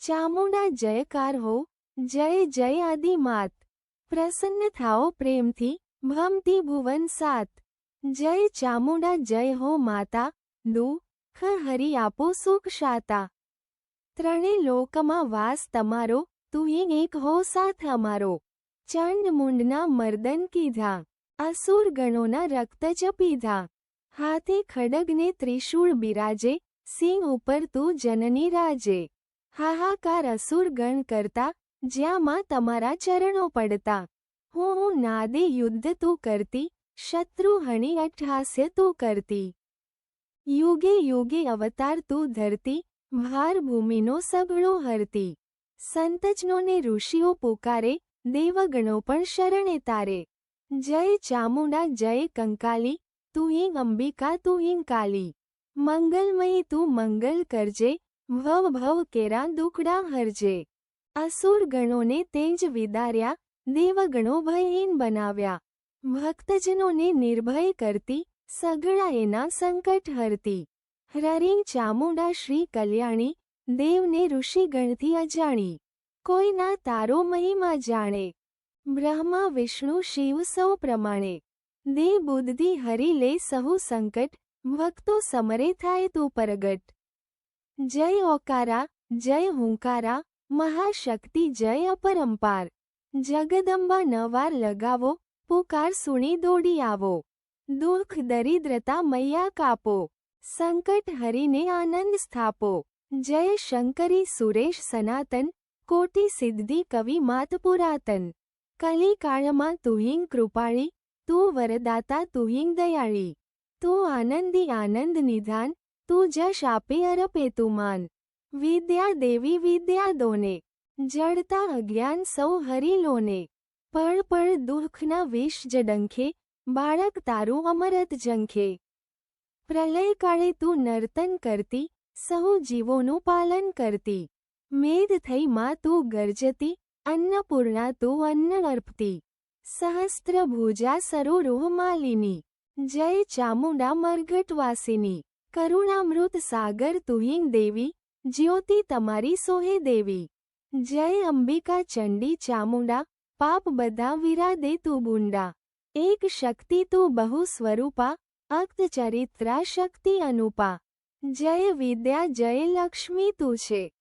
ચામુંડા જયકાર હો, જય જય આદિ માત. પ્રસન્ન થાઓ પ્રેમથી, ભમતી ભુવન સાત. જય ચામુંડા જય હો માતા દુઃખ હરી આપો સુખ શાતા. ત્રણે લોકમાં વાસ તમારો તું એક હો સાથ અમારો. ચંડ મુંડના મર્દન કીધા, અસુર ગણોના રક્ત જ પીધા. હાથે ખડગને ત્રિશૂળ બિરાજે, સિંહ ઉપર તું જનની રાજે. હાહાકાર અસુર ગણ કરતા, જ્યાંમાં તમારા ચરણો પડતા. હું હું નાદે યુદ્ધ તું કરતી, શત્રુ હણી અટ્ટહાસ્ય તું કરતી. યુગે યુગે અવતાર તું ધરતી, ભાર ભૂમિનો સગળો હરતી. સંતજનોને ઋષિઓ પુકારે, દેવગણો પણ શરણે તારે. જય ચામુંડા, જય કંકાલી, તું હિંગ અંબિકા, તું હિંગ કાલી. મંગલમયી તું મંગલ કરજે ભવ ભવ કેરા દુકડા હરજે. અસુર ગણોને તેજ વિદાર્યા, દેવગણો ભયહીન બનાવ્યા. ભક્તજનોને નિર્ભય કરતી સગળા એના સંકટ હરતી. હરિંગ ચામુંડા શ્રી કલ્યાણી, દેવને ઋષિગણથી અજાણી. કોઈના તારો મહિમા જાણે. બ્રહ્મા, વિષ્ણુ, શિવ સૌ પ્રમાણે. દે બુદ્ધિ હરી લે સહુ સંકટ, ભક્તો સમરે થાય તું પરગટ. જય ઓકારા, જય હુંકારા, મહાશક્તિ, જય અપરંપાર. જગદંબા નવાર લગાવો, પુકાર સુણી દોડી આવો. દુઃખ, દરિદ્રતા મૈયા કાપો. સંકટ હરીને આનંદ સ્થાપો. જય શંકરી, સુરેશ સનાતન, કોટી સિદ્ધિ, કવિ માત પુરાતન. કલિકાળમાં તુહિંગ કૃપાળી, તું વરદાતા તુહિંગ દયાળી. તું આનંદી, આનંદ નિધાન તું જશ આપે અરપે તું માન વિદ્યા દેવી વિદ્યા દોને જડતા અજ્ઞાન સૌ હરી લોને પળ પળ દુઃખના વિષ જડંખે. બાળક તારું અમરત જંખે પ્રલયકાળે તું નર્તન કરતી સહુ જીવોનું પાલન કરતી. મેદ થઈ માં તું ગર્જતી, અન્નપૂર્ણા તું અન્ન અર્પતી. સહસ્ત્ર ભુજા સરોરોહ માલિની. જય ચામુંડા મરઘટવાસિની. કરુણામૃત સાગર તુહિંગ દેવી, જ્યોતિ તમારી સોહે દેવી. જય અંબિકા ચંડી ચામુંડા, પાપ બધા વિરાદે તું બુંડા. એક શક્તિ તું બહુ સ્વરૂપા, અક્ત ચરિત્રા શક્તિ અનુપા. જય વિદ્યા, જય લક્ષ્મી તું છે.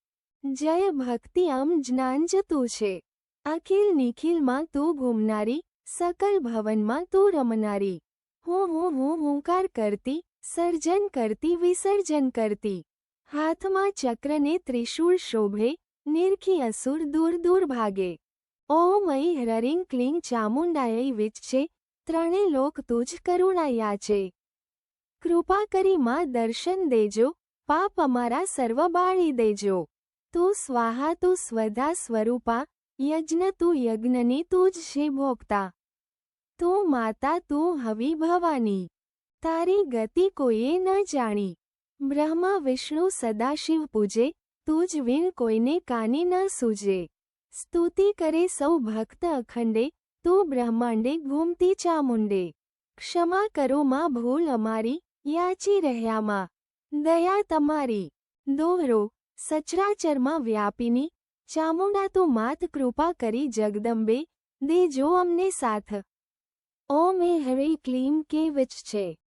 જય ભક્તિ અમ જ્ઞાન જ તું છે. અખિલ નિખિલમાં તું ઘૂમનારી, સકલ ભવનમાં તું રમનારી. હું હું હું હુંકાર કરતી સર્જન કરતી વિસર્જન કરતી હાથમાં ચક્રને ત્રિશૂળ શોભે નિરખી અસુર દૂર દૂર ભાગે ઓમ ઐ હરિંગ ક્લિંગ ચામુંડાય વિચ છે ત્રણે લોક તુજ કરુણાયા છે કૃપા કરી માં દર્શન દેજો પાપ અમારા સર્વ બાળી દેજો તું સ્વાહા તું સ્વધા સ્વરૂપા યજ્ઞ તું યજ્ઞની તું જ છે ભોગતા તું માતા તું હવી ભવાની તારી ગતિ કોઈએ ન જાણી. બ્રહ્મા, વિષ્ણુ, સદાશિવ પૂજે, તું જ વીણ કોઈને કાની ન સૂજે. સ્તુતિ કરે સૌ ભક્ત અખંડે, તું બ્રહ્માંડે ઘૂમતી ચામુંડે. ક્ષમા કરો માં ભૂલ અમારી, યાચી રહ્યામાં દયા તમારી. દોહરો, સચરાચરમાં વ્યાપીની. ચામુંડા, તું માત કૃપા કરી જગદંબે, દેજો અમને સાથ. ઓમ એ હરે ક્લીમ કે વિચ છે